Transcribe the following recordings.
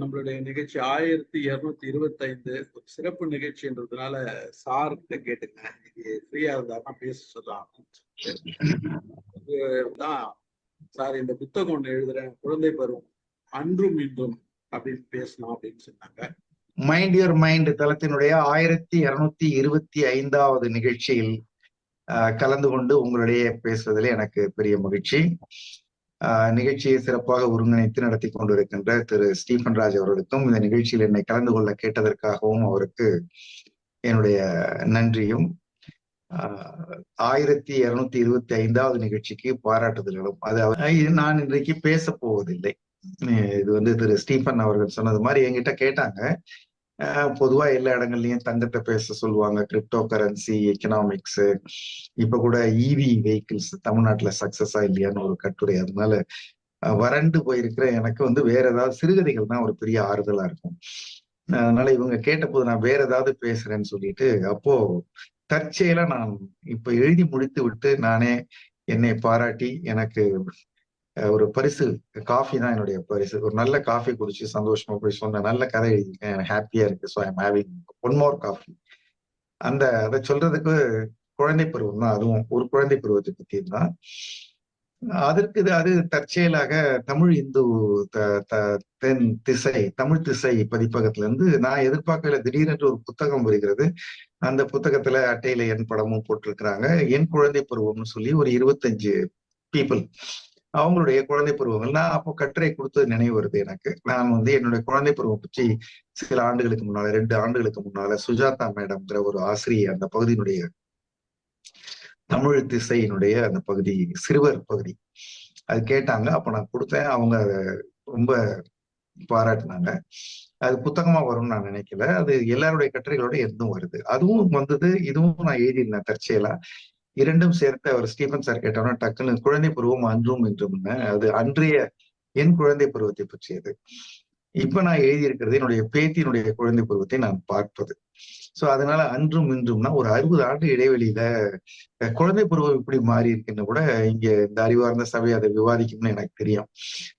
நம்மளுடைய நிகழ்ச்சி ஆயிரத்தி இருநூத்தி இருபத்தி ஐந்து ஒரு சிறப்பு நிகழ்ச்சின்றதுனால சார் கிட்ட கேட்டுங்க. இன்னைக்கு ஃப்ரீயா இருந்தாருன்னா பேச சொல்லலாம். தான் சார் இந்த புத்தகம் ஒண்ணு எழுதுறேன். குழந்தை பருவம் அன்றும் இன்றும் அப்படின்னு பேசலாம் அப்படின்னு சொன்னாங்க. மைண்ட் யுவர் மைண்ட் தளத்தினுடைய ஆயிரத்தி இருநூத்தி இருபத்தி ஐந்தாவது நிகழ்ச்சியில் கலந்து கொண்டு உங்களிடையே பேசுவதில் எனக்கு பெரிய மகிழ்ச்சி. நிகழ்ச்சியை சிறப்பாக ஒருங்கிணைத்து நடத்தி கொண்டிருக்கின்ற திரு. ஸ்டீபன் ராஜ் அவர்களுக்கும் இந்த நிகழ்ச்சியில் என்னை கலந்து கொள்ள கேட்டதற்காகவும் அவருக்கு என்னுடைய நன்றியும். ஆயிரத்தி இருநூத்தி இருபத்தி ஐந்தாவது நிகழ்ச்சிக்கு பாராட்டுதல்களும். அது நான் இன்றைக்கு பேச போவதில்லை. இது வந்து திரு. ஸ்டீபன் அவர்கள் சொன்னது மாதிரி என்கிட்ட கேட்டாங்க. பொதுவா எல்லா இடங்கள்லயும் தங்கத்தை பேச சொல்லுவாங்க. கிரிப்டோ கரன்சி எக்கனாமிக்ஸ் இப்ப கூட இவி வெஹிக்கிள்ஸ் தமிழ்நாட்டுல சக்சஸா இல்லையான்னு ஒரு கட்டுரை. அதனால வறண்டு போயிருக்கிற எனக்கு வந்து வேற ஏதாவது சிறுகதைகள் தான் ஒரு பெரிய ஆறுதலா இருக்கும். அதனால இவங்க கேட்டபோது நான் வேற ஏதாவது பேசுறேன்னு சொல்லிட்டு அப்போ தற்செயலா நான் இப்ப எழுதி முடித்து விட்டு நானே என்னை பாராட்டி எனக்கு ஒரு பரிசு காஃபி தான் என்னுடைய பரிசு. ஒரு நல்ல காஃபி குடிச்சு சந்தோஷமா போய் சொன்ன நல்ல கதை எழுதியிருக்கேன். எனக்கு ஹாப்பியா இருக்கு. So I'm having one more coffee அந்த அதை சொல்றதுக்கு குழந்தை பருவம் தான். அதுவும் ஒரு குழந்தை பருவத்தை பத்தி தான். அதற்கு அது தற்செயலாக தமிழ் இந்து தென் திசை தமிழ் திசை பதிப்பகத்துல இருந்து நான் எதிர்பார்க்கல திடீரென்று ஒரு புத்தகம் வருகிறது. அந்த புத்தகத்துல அட்டையில என் படமும் போட்டிருக்கிறாங்க. என் குழந்தை பருவம்னு சொல்லி ஒரு இருபத்தஞ்சு பீப்புள் அவங்களுடைய குழந்தை பருவங்கள். நான் அப்போ கட்டுரை கொடுத்தது நினைவு வருது எனக்கு. நான் வந்து என்னுடைய குழந்தை பருவம் பற்றி சில ஆண்டுகளுக்கு முன்னால ரெண்டு ஆண்டுகளுக்கு முன்னால சுஜாதா மேடம்ங்கிற ஒரு ஆசிரியர் அந்த பகுதியினுடைய தமிழ் திசையினுடைய அந்த பகுதி சிறுவர் பகுதி. அது கேட்டாங்க. அப்ப நான் கொடுத்தேன். அவங்க ரொம்ப பாராட்டினாங்க. அது புத்தகமா வரும்னு நான் நினைக்கல. அது எல்லாருடைய கட்டுரைகளோட இருந்தும் வருது. அதுவும் வந்தது. இதுவும் நான் எழுதியிருந்தேன் தற்செயலா. இரண்டும் சேர்த்து அவர் ஸ்டீபன் சார் கேட்டோம்னா டக்குன்னு குழந்தை பருவம் அன்றும் என்றும் அது அன்றைய என் குழந்தை பருவத்தை பற்றியது. இப்ப நான் எழுதியிருக்கிறது என்னுடைய பேத்தியினுடைய குழந்தை பருவத்தை நான் பார்ப்பது. சோ அதனால அன்றும் இன்றும்னா ஒரு அறுபது ஆண்டு இடைவெளியில குழந்தை பருவம் இப்படி மாறி இருக்குன்னு கூட இங்க இந்த அறிவார்ந்த சபை அதை விவாதிக்கும்னு எனக்கு தெரியும்.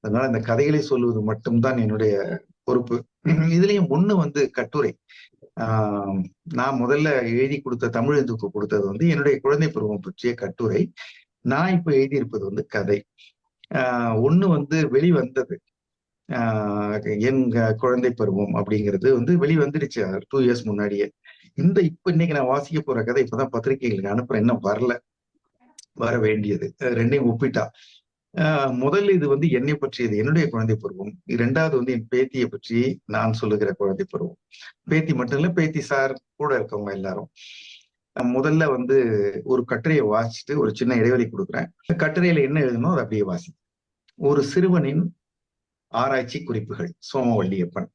அதனால இந்த கதைகளை சொல்லுவது மட்டும்தான் என்னுடைய பொறுப்பு. இதுலயும் ஒண்ணு வந்து கட்டுரை. நான் முதல்ல எழுதி கொடுத்த தமிழ் இந்துக்கு கொடுத்தது வந்து என்னுடைய குழந்தை பருவம் பற்றிய கட்டுரை. நான் இப்ப எழுதியிருப்பது வந்து கதை. ஆஹ் ஒண்ணு வந்து வெளிவந்தது. ஆஹ் என் குழந்தை பருவம் அப்படிங்கிறது வந்து வெளிவந்துடுச்சு. டூ இயர்ஸ் முன்னாடியே. இந்த இப்ப இன்னைக்கு நான் வாசிக்க போற கதை இப்பதான் பத்திரிகைகளுக்கு அனுப்புறேன். இன்னும் வரல. வர வேண்டியது. ரெண்டையும் ஒப்பிட்டா. முதல்ல இது வந்து என்னை பற்றியது என்னுடைய குழந்தை பருவம். இரண்டாவது வந்து என் பேத்தியை பற்றி நான் சொல்லுகிற குழந்தை பருவம். பேத்தி மட்டும் இல்ல பேத்தி சார் கூட இருக்கவங்க எல்லாரும். முதல்ல வந்து ஒரு கட்டுரையை வாசிச்சுட்டு ஒரு சின்ன இடைவெளி கொடுக்குறேன். கட்டுரையில என்ன எழுதணும் அதை அப்படியே வாசி ஒரு சிறுவனின் ஆராய்ச்சி குறிப்புகள் சோமவல்லியப்பன்.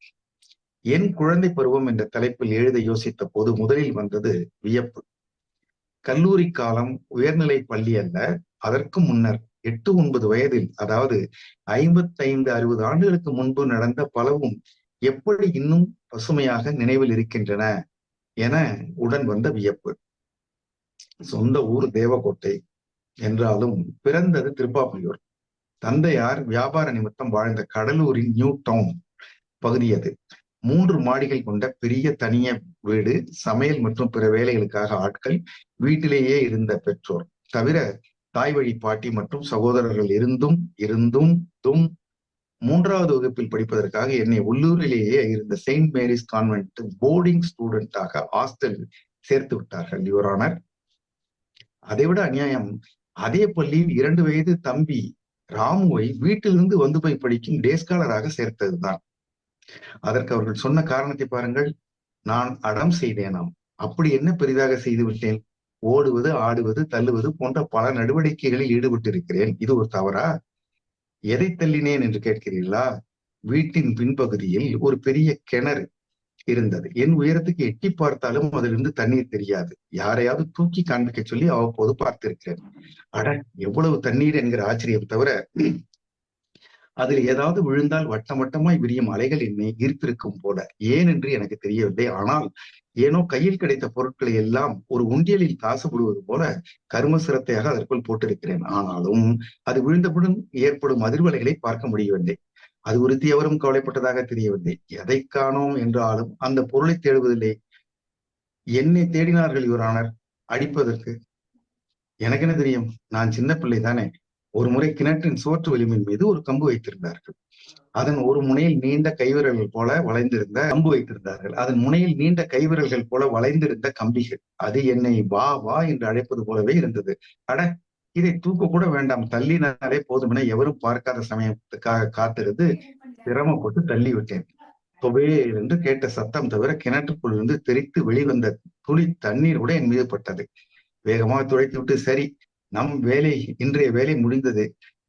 என் குழந்தை பருவம் என்ற தலைப்பில் எழுத யோசித்த போது முதலில் வந்தது வியப்பு. கல்லூரி காலம் உயர்நிலை பள்ளி அல்ல அதற்கு முன்னர் எட்டு ஒன்பது வயதில் அதாவது ஐம்பத்தி ஐந்து அறுபது ஆண்டுகளுக்கு முன்பு நடந்த பலவும் எப்படி இன்னும் பசுமையாக நினைவில் இருக்கின்றன என உடன் வந்த வியப்பு. சொந்த ஊர் தேவக்கோட்டை என்றாலும் பிறந்தது திருப்பாப்புலியூர் தந்தையார் வியாபார நிமித்தம் வாழ்ந்த கடலூரின் நியூ டவுன் பகுதி அது. மூன்று மாடிகள் கொண்ட பெரிய தனிய வீடு சமையல் மற்றும் பிற வேலைகளுக்காக ஆட்கள் வீட்டிலேயே இருந்த பெற்றோர். தவிர தாய் வழி பாட்டி மற்றும் சகோதரர்கள் இருந்தும் இருந்தும் தும் மூன்றாவது வகுப்பில் படிப்பதற்காக என்னை உள்ளூரிலேயே இருந்த செயின்ட் மேரிஸ் கான்வென்ட் போர்டிங் ஸ்டூடெண்டாக ஹாஸ்டல் சேர்த்து விட்டார்கள் யுவரானர் அதை விட அநியாயம் அதே பள்ளியில் இரண்டு வயது தம்பி ராமுவை வீட்டிலிருந்து வந்து போய் படிக்கும் டேஸ்காலராக சேர்த்ததுதான். அதற்கு அவர்கள் சொன்ன காரணத்தை பாருங்கள் நான் அடம் செய்தேனாம். அப்படி என்ன பெரிதாக செய்து விட்டேன் ஓடுவது ஆடுவது தள்ளுவது போன்ற பல நடவடிக்கைகளில் ஈடுபட்டிருக்கிறேன். இது ஒரு தவறா? எதை தள்ளினேன் என்று கேட்கிறீர்களா? வீட்டின் பின்பகுதியில் ஒரு பெரிய கிணறு இருந்தது. என் உயரத்துக்கு எட்டி பார்த்தாலும் அதிலிருந்து தண்ணீர் தெரியாது. யாரையாவது தூக்கி காண்பிக்க சொல்லி அவ்வப்போது பார்த்திருக்கிறேன். அட எவ்வளவு தண்ணீர் என்கிற ஆச்சரியம் தவிர அதில் ஏதாவது விழுந்தால் வட்டம் வட்டமாய் விரியும் அலைகள் என்னை ஈர்த்திருக்கும் போல. ஏன் என்று எனக்கு தெரியவில்லை. ஆனால் ஏனோ கையில் கிடைத்த பொருட்களை எல்லாம் ஒரு உண்டியலில் காசு விடுவது போல கரும சிரத்தையாக அதற்குள் போட்டிருக்கிறேன். ஆனாலும் அது விழுந்தவுடன் ஏற்படும் அதிர்வலைகளை பார்க்க முடியவில்லை. அது குறித்து எவரும் கவலைப்பட்டதாக தெரியவில்லை. எதை காணோம் என்றாலும் அந்த பொருளை தேடுவதில்லை. என்னை தேடினார்கள் யுவரானர் அடிப்பதற்கு. எனக்கு என்ன தெரியும்? நான் சின்ன பிள்ளை தானே ஒரு முறை கிணற்றின் சோற்று வலிமையின் மீது ஒரு கம்பு வைத்திருந்தார்கள். அதன் ஒரு முனையில் நீண்ட கைவிரல்கள் போல வளைந்திருந்த கம்பு வைத்திருந்தார்கள். அதன் முனையில் நீண்ட கைவிரல்கள் போல வளைந்திருந்த கம்பிகள். அது என்னை வா வா என்று அழைப்பது போலவே இருந்தது. அட இதை தூக்க கூட வேண்டாம். தள்ளினாலே போதும் என எவரும் பார்க்காத சமயத்துக்காக காத்திருந்து சிரமப்பட்டு தள்ளி விட்டேன் தொபே என்று கேட்ட சத்தம் தவிர கிணற்றுக்குள் இருந்து தெரித்து வெளிவந்த துளி தண்ணீர் கூட என் மீது பட்டது. வேகமாக துடைத்து விட்டு சரி நம் வேலை இன்றைய வேலை முடிந்தது.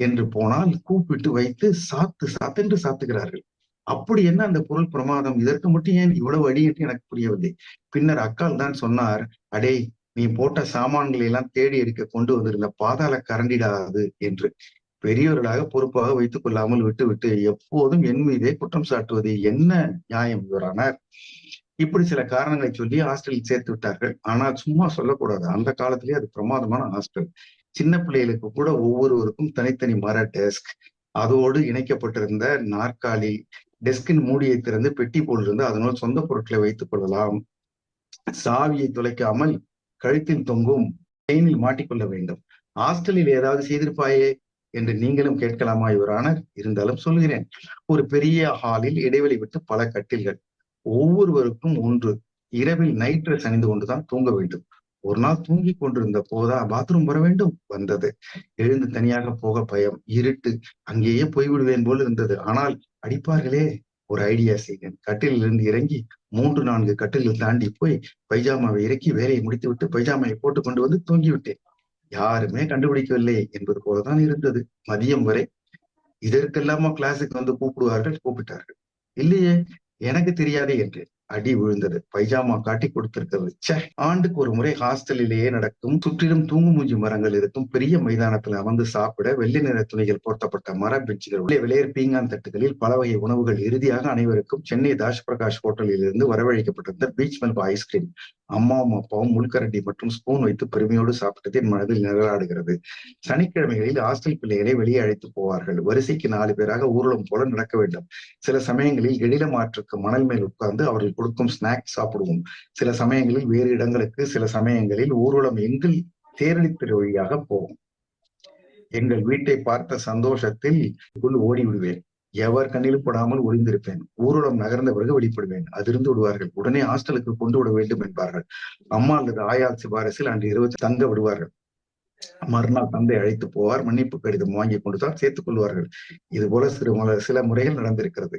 என்று போனால் கூப்பிட்டு வைத்து சாத்து சாத்தென்று சாத்துகிறார்கள். அப்படி என்ன அந்த பொருள் பிரமாதம்? இதற்கு மட்டும் ஏன் இவ்வளவு அடி என்று எனக்கு புரியவில்லை. பின்னர் அக்கால் தான் சொன்னார் அடே நீ போட்ட சாமான்களை எல்லாம் தேடி எடுக்க கொண்டு வந்திருந்த பாதாள கரண்டிடாது என்று. பெரியவர்களாக பொறுப்பாக வைத்துக் கொள்ளாமல் விட்டுவிட்டு எப்போதும் என் மீதே குற்றம் சாட்டுவது என்ன நியாயம்? இவரானார் இப்படி சில காரணங்களை சொல்லி ஹாஸ்டலில் சேர்த்து விட்டார்கள். ஆனால் சும்மா சொல்லக்கூடாது. அந்த காலத்திலேயே அது பிரமாதமான ஹாஸ்டல் சின்ன பிள்ளைகளுக்கு கூட ஒவ்வொருவருக்கும் தனித்தனி மர டெஸ்க் அதோடு இணைக்கப்பட்டிருந்த நாற்காலி டெஸ்கின் மூடியை திறந்து பெட்டி போலிருந்து அதனால் சொந்த பொருட்களை வைத்துக் கொள்ளலாம். சாவியை துளைக்காமல் கழுத்தில் தொங்கும் செயினில் மாட்டிக்கொள்ள வேண்டும். ஹாஸ்டலில் ஏதாவது செய்திருப்பாயே என்று நீங்களும் கேட்கலாமா இவரானர் இருந்தாலும் சொல்கிறேன் ஒரு பெரிய ஹாலில் இடைவெளி விட்டு பல கட்டில்கள். ஒவ்வொருவருக்கும் ஒன்று. இரவில் நைட் ட்ரெஸ் அணிந்து கொண்டுதான் தூங்க வேண்டும். ஒரு நாள் தூங்கிக் கொண்டிருந்த போதா பாத்ரூம் வர வேண்டும் வந்தது. எழுந்து தனியாக போக பயம் இருட்டு அங்கேயே போய்விடுவேன் போல் இருந்தது. ஆனால் அடிப்பார்களே ஒரு ஐடியா செய்தேன். கட்டிலிருந்து இறங்கி மூன்று நான்கு கட்டில்கள் தாண்டி போய் பைஜாமாவை இறக்கி வேலையை முடித்து விட்டு பைஜாமாவை போட்டு கொண்டு வந்து தூங்கிவிட்டேன். யாருமே கண்டுபிடிக்கவில்லை என்பது போலதான் இருந்தது. மதியம் வரை இதற்கெல்லாமா கிளாஸுக்கு வந்து கூப்பிடுவார்கள் கூப்பிட்டார்கள். இல்லையே எனக்கு தெரியாதே என்று. அடி விழுந்தது. பைஜாமா காட்டி கொடுத்திருக்கிறது. சே ஆண்டுக்கு ஒரு முறை ஹாஸ்டலிலேயே நடக்கும் சுற்றிலும் தூங்குமூஞ்சி மரங்கள் இருக்கும் பெரிய மைதானத்துல அமர்ந்து சாப்பிட வெள்ளி நிற துணிகள் போர்த்தப்பட்ட மர பெஞ்சுகள் உள்ளே விளையர் பீங்கான் தட்டுகளில் பல வகை உணவுகள் இறுதியாக அனைவருக்கும் சென்னை தாஷ் பிரகாஷ் ஹோட்டலில் இருந்து வரவழைக்கப்பட்டிருந்த பீச் மெல்பா ஐஸ்கிரீம். அம்மாவும் அப்பாவும் முள்கரண்டி மற்றும் ஸ்பூன் வைத்து பெருமையோடு சாப்பிட்டது என் மனதில் நிழலாடுகிறது. சனிக்கிழமைகளில் ஹாஸ்டல் பிள்ளைகளை வெளியே அழைத்து போவார்கள். வரிசைக்கு நாலு பேராக ஊர்வலம் போல நடக்க வேண்டும். சில சமயங்களில் எழில மாற்றுக்கு மணல் மேல் உட்கார்ந்து அவர்கள் கொடுக்கும் ஸ்நாக்ஸ் சாப்பிடுவோம். சில சமயங்களில் வேறு இடங்களுக்கு சில சமயங்களில் ஊர்வலம் எங்கள் தேரடித்திரு வழியாக போவோம் எங்கள் வீட்டை பார்த்த சந்தோஷத்தில் ஓடி விடுவேன் எவர் கண்ணிலும் படாமல் ஒளிந்திருப்பேன். ஊர்வலம் நகர்ந்த பிறகு வெளிப்படுவேன். அதிர்ந்து விடுவார்கள். உடனே ஹாஸ்டலுக்கு கொண்டு விட வேண்டும் என்பார்கள். அம்மா அல்லது ஆயால் சிபாரிசில் அன்று இரவு தங்க விடுவார்கள். மறுநாள் தந்தை அழைத்து போவார். மன்னிப்பு கடிதம் வாங்கி கொண்டுதான் சேர்த்துக் கொள்வார்கள். இது போல சிறு சில முறைகள் நடந்திருக்கிறது.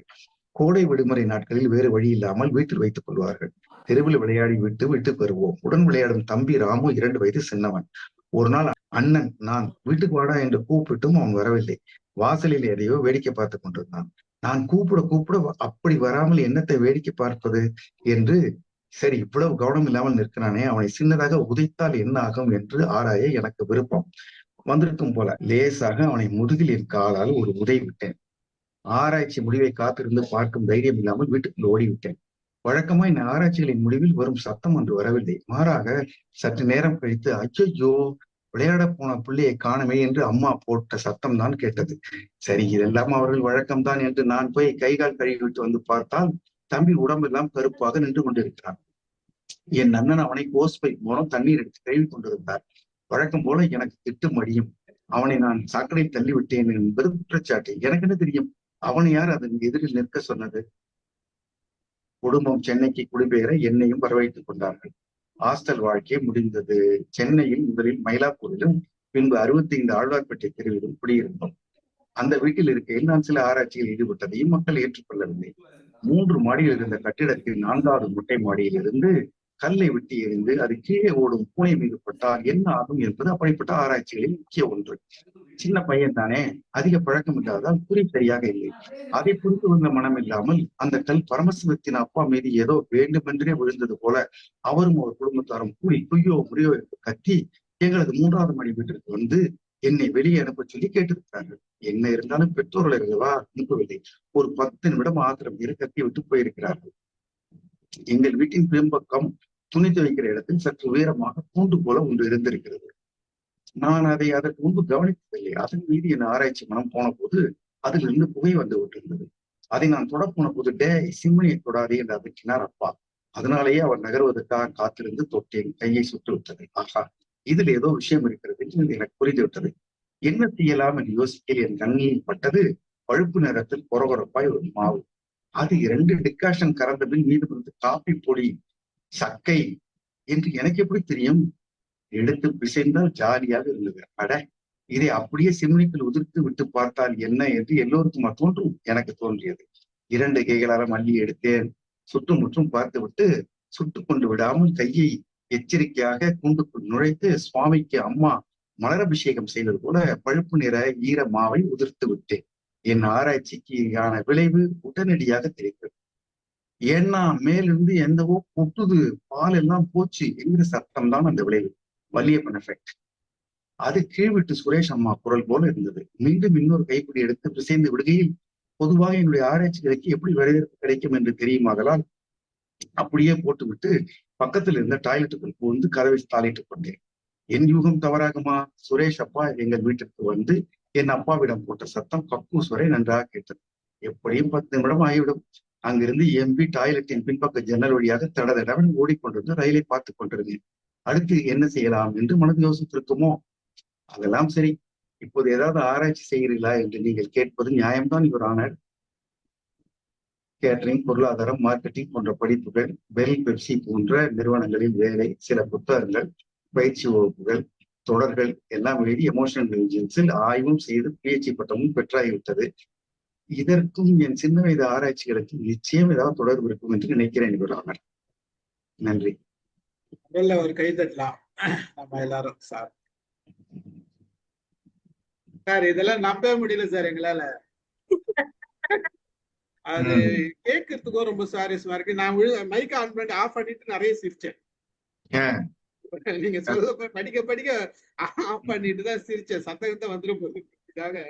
கோடை விடுமுறை நாட்களில் வேறு வழி இல்லாமல் வீட்டில் வைத்துக் கொள்வார்கள். தெருவில் விளையாடி விட்டு விட்டு பெறுவோம் உடன் விளையாடும் தம்பி ராமு இரண்டு வயது சின்னவன். ஒரு நாள் அண்ணன் நான் வீட்டுக்கு வாடா என்று கூப்பிட்டும் அவன் வரவில்லை. வாசலில் எதையோ வேடிக்கை பார்த்து கொண்டிருந்தான். நான் கூப்பிட கூப்பிட அப்படி வராமல் என்னத்தை வேடிக்கை பார்ப்பது? என்று சரி இவ்வளவு கவனம் இல்லாமல் நிற்கிறானே அவனை சின்னதாக உதைத்தால் என்ன ஆகும்? என்று ஆராய எனக்கு விருப்பம். வந்திருக்கும் போல லேசாக அவனை முதுகில் என் காலால் ஒரு உதை விட்டேன். ஆராய்ச்சி முடிவை காத்திருந்து பார்க்கும் தைரியம் இல்லாமல் வீட்டுக்குள் ஓடிவிட்டேன். வழக்கமா இந்த ஆராய்ச்சிகளின் முடிவில் வரும் சத்தம் ஒன்று வரவில்லை. மாறாக சற்று நேரம் கழித்து அச்சோ விளையாட போன பிள்ளையை காணமே என்று அம்மா போட்ட சத்தம் தான் கேட்டது. சரி இதெல்லாம் அவர்கள் வழக்கம்தான் என்று நான் போய் கை கால் கழுவி விட்டு வந்து பார்த்தால் தம்பி உடம்பெல்லாம் கருப்பாக நின்று கொண்டிருக்கிறான். என் அண்ணன் அவனை கோஸ் பை மூலம் தண்ணீர் எடுத்து கழுவி கொண்டிருந்தார். வழக்கம் போல எனக்கு திட்டு மடியும் அவனை நான் சாக்கடை தள்ளி விட்டேன் என்பது குற்றச்சாட்டு. எனக்கு என்ன தெரியும்? அவனை யார்? அதன் எதிரில் நிற்க சொன்னது. குடும்பம் சென்னைக்கு குடிபெயர என்னையும் வரவழைத்துக் கொண்டார்கள். ஹாஸ்டல் வாழ்க்கை முடிந்தது. சென்னையில் முதலில் மயிலாப்பூரிலும் பின்பு அறுபத்தி ஐந்து ஆழ்வார்பேட்டை தெருவிலும் குடியிருந்தோம். அந்த வீட்டில் இருக்கையில் நான் சில ஆராய்ச்சியில் ஈடுபட்டதையும் மக்கள் ஏற்றுக்கொள்ளவில்லை. மூன்று மாடியில் இருந்த கட்டிடத்தில் நான்காவது முட்டை மாடியில் இருந்து கல்லை விட்டு எறிந்து அது கீழே ஓடும் பூனை மீது பட்டால் என்ன ஆகும் என்பது அப்படிப்பட்ட ஆராய்ச்சிகளில் முக்கிய ஒன்று. சின்ன பையன் தானே அதிக பழக்கம் இல்லாதால் குறி சரியாக இல்லை. அதை புரிந்து வந்த மனம் இல்லாமல் அந்த கல் பரமசிவத்தின் அப்பா மீது ஏதோ வேண்டுமென்றே விழுந்தது போல அவரும் அவர் குடும்பத்தாரும் கூடி குய்யோ முறியோ என்று கத்தி எங்களது மூன்றாவது மணி வீட்டிற்கு வந்து என்னை வெளியே அனுப்ப சொல்லி கேட்டிருக்கிறார்கள். என்ன இருந்தாலும் பெற்றோர்கள் அல்லவா அனுப்பவில்லை. ஒரு பத்து நிமிடம் ஆத்திரம் இரு கத்தி விட்டு போயிருக்கிறார்கள். எங்கள் வீட்டின் பின்பக்கம் துணி துவைக்கிற இடத்தில் சற்று உயரமாக கூண்டு போல ஒன்று இருந்திருக்கிறது. நான் அதை அதற்கு முன்பு கவனித்ததில்லை. அதன் மீது என் ஆராய்ச்சி மனம் போன போது அதிலிருந்து புகை வந்து விட்டிருந்தது அதை நான் தொட போன போது டே சிம்னியை தொடாதே என்று அதட்டினார் அப்பா. அதனாலேயே அவர் நகர்வதற்காக காத்திருந்து தொட்டேன். கையை சுட்டு விட்டது ஆஹா இதில் ஏதோ விஷயம் இருக்கிறது என்று எனக்கு புரிந்து விட்டது என்ன செய்யலாம் என்று யோசிக்கையில் என் கண்ணியில் பட்டது பழுப்பு நிறத்தில் கொரகொரப்பாய் ஒரு மாவு. அது இரண்டு டிகாஷன் கறந்த பின் மீது வந்து காப்பி பொடி சக்கை என்று எனக்கு எப்படி தெரியும்? எடுத்து பிசைந்தால் ஜாலியாக இருந்தது. அட இதை அப்படியே சிம்னிக்குள் உதிர்த்து விட்டு பார்த்தால் என்ன என்று எல்லோருக்குமா தோன்றும்? எனக்கு தோன்றியது. இரண்டு கைகளால மல்லி எடுத்தேன். சுற்றுமுற்றும் பார்த்து விட்டு சுட்டு கொண்டு விடாமல் கையை எச்சரிக்கையாக குண்டுக்குள் நுழைத்து சுவாமிக்கு அம்மா மலரபிஷேகம் செய்தது போல பழுப்பு நிற ஈர மாவை உதிர்த்து விட்டேன். என் ஆராய்ச்சிக்கான விளைவு உடனடியாக தெரிந்தது ஏன்னா மேலிருந்து எந்தவோ கொட்டுது பால் எல்லாம் போச்சு என்கிற சத்தம் தான் அந்த விளைவு. வலியப்பன் எஃபெக்ட் அது கீழ்விட்டு சுரேஷ் அம்மா குரல் போல இருந்தது. மீண்டும் இன்னொரு கைப்பிடி எடுத்து பிசைந்து விடுகையில் பொதுவாக என்னுடைய ஆராய்ச்சிகளுக்கு எப்படி வரவேற்பு கிடைக்கும் என்று தெரியுமாதலால் அப்படியே போட்டுவிட்டு பக்கத்தில் இருந்த டாய்லெட்டுக்குள் புகுந்து கதவை தாளிட்டுக் கொண்டேன். என் யூகம் தவறாகுமா? சுரேஷ் அப்பா எங்கள் வீட்டிற்கு வந்து என் அப்பாவிடம் போட்ட சத்தம் கக்கூஸ் வரை நன்றாக கேட்டது. எப்படியும் பத்து நிமிடம் ஆகிவிடும். அங்கிருந்து எம்பி டாய்லெட்டின் பின்பக்க ஜன்னல் வழியாக தட தடவன் ஓடிக்கொண்டிருந்து ரயிலை பார்த்துக் கொண்டிருந்தேன். அடுத்து என்ன செய்யலாம் என்று மனது யோசித்திருக்குமோ? அதெல்லாம் சரி. இப்போது ஏதாவது ஆராய்ச்சி செய்கிறீர்களா என்று நீங்கள் கேட்பது நியாயம்தான் இவர் ஆனர். கேட்டரிங் பொருளாதாரம் மார்க்கெட்டிங் போன்ற படிப்புகள் பெல் பெப்சி போன்ற நிறுவனங்களில் வேலை சில புத்தகங்கள் பயிற்சி வகுப்புகள் தொடர்கள் எல்லாம் எழுதி எமோஷனல் இன்டெலிஜென்ஸில் ஆய்வும் செய்து பிஹெச்சி பட்டமும் பெற்றாகிவிட்டது. இதற்கும் என் சின்ன வயது ஆராய்ச்சிகளுக்கும் நிச்சயம் ஏதாவது தொடர்பு இருக்கும் என்று நினைக்கிறேன் ஆனர் நன்றி. முதல்ல ஒரு கை தட்டலாம். நம்ம எல்லாரும் சார். சார் இதெல்லாம் நம்பவே முடியல சார் எங்களால. அது கேட்கறதுக்கும் ரொம்ப சுவாரஸ்யமா இருக்கு. நான் மைக் ஆன் பண்ணிட்டு ஆஃப் பண்ணிட்டு நிறைய சிரிச்சேன். நீங்க சொல்ல படிக்க படிக்க ஆஃப் பண்ணிட்டு தான் சிரிச்சேன். சத்தத்தை வந்துடும் போதுக்காக